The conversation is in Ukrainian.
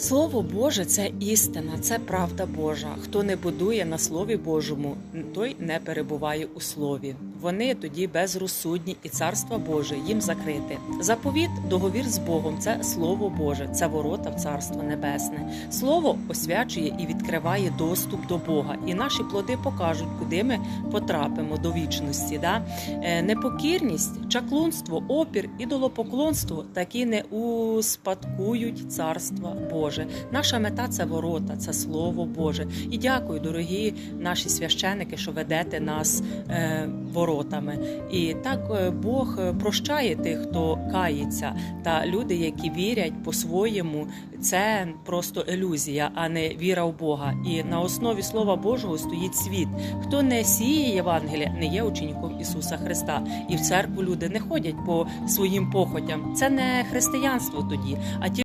Слово Боже це істина, це правда Божа. Хто не будує на Слові Божому, той не перебуває у слові. Вони тоді безрозсудні, і царство Боже їм закрите. Заповіт, договір з Богом це Слово Боже, це ворота в Царство Небесне. Слово освячує і відкриває доступ до Бога. І наші плоди покажуть, куди ми потрапимо до вічності. Да? Е, Непокірність, чаклунство, опір, ідолопоклонство такі не успадкують царства Боже. Наша мета це ворота, це слово Боже. І дякую, дорогі наші священики, що ведете нас е, воротами. І так е, Бог е, прощає тих, хто кається, та люди, які вірять по-своєму, це просто ілюзія, а не віра в Бога. І на основі Слова Божого стоїть світ. Хто не сіє Євангелія, не є учеником Ісуса Христа. І в церкву люди не ходять по своїм похотям. Це не християнство тоді, а ті.